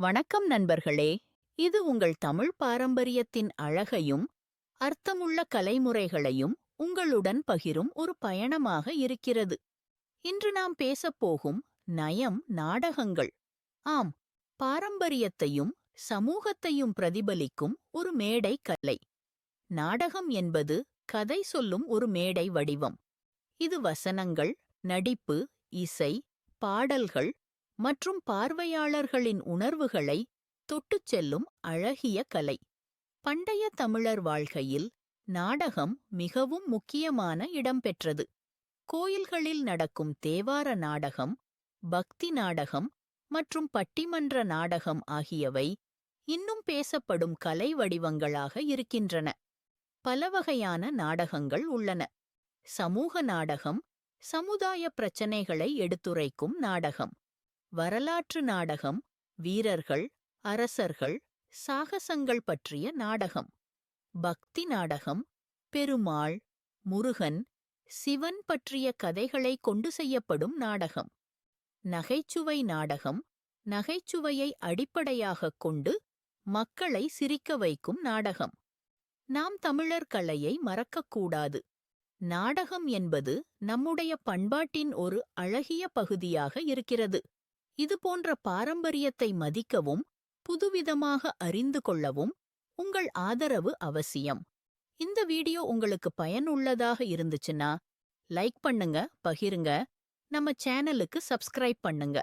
வணக்கம் நண்பர்களே. இது உங்கள் தமிழ் பாரம்பரியத்தின் அழகையும் அர்த்தமுள்ள கலைமுறைகளையும் உங்களுடன் பகிரும் ஒரு பயணமாக இருக்கிறது. இன்று நாம் பேசப்போகும் நயம் நாடகங்கள். ஆம் பாரம்பரியத்தையும் சமூகத்தையும் பிரதிபலிக்கும் ஒரு மேடை கலை. நாடகம் என்பது கதை சொல்லும் ஒரு மேடை வடிவம். இது வசனங்கள் நடிப்பு இசை பாடல்கள் மற்றும் பார்வையாளர்களின் உணர்வுகளை தொட்டுச் செல்லும் அழகிய கலை. பண்டைய தமிழர் வாழ்க்கையில் நாடகம் மிகவும் முக்கியமான இடம் பெற்றது. கோயில்களில் நடக்கும் தேவார நாடகம் பக்தி நாடகம் மற்றும் பட்டிமன்ற நாடகம் ஆகியவை இன்னும் பேசப்படும் கலை வடிவங்களாக இருக்கின்றன. பல வகையான நாடகங்கள் உள்ளன. சமூக நாடகம் சமுதாய பிரச்சனைகளை எடுத்துரைக்கும் நாடகம் வரலாற்று நாடகம் வீரர்கள் அரசர்கள் சாகசங்கள் பற்றிய நாடகம். பக்தி நாடகம் பெருமாள் முருகன் சிவன் பற்றிய கதைகளை கொண்டு செய்யப்படும் நாடகம். நகைச்சுவை நாடகம் நகைச்சுவையை அடிப்படையாகக் கொண்டு மக்களை சிரிக்க வைக்கும் நாடகம். நாம் தமிழர் கலையை மறக்கக்கூடாது நாடகம் என்பது நம்முடைய பண்பாட்டின் ஒரு அழகிய பகுதியாக இருக்கிறது. இது போன்ற பாரம்பரியத்தை மதிக்கவும் புதுவிதமாக அறிந்து கொள்ளவும் உங்கள் ஆதரவு அவசியம். இந்த வீடியோ உங்களுக்கு பயனுள்ளதாக இருந்துச்சுன்னா லைக் பண்ணுங்க பகிருங்க. நம்ம சேனலுக்கு சப்ஸ்கிரைப் பண்ணுங்க.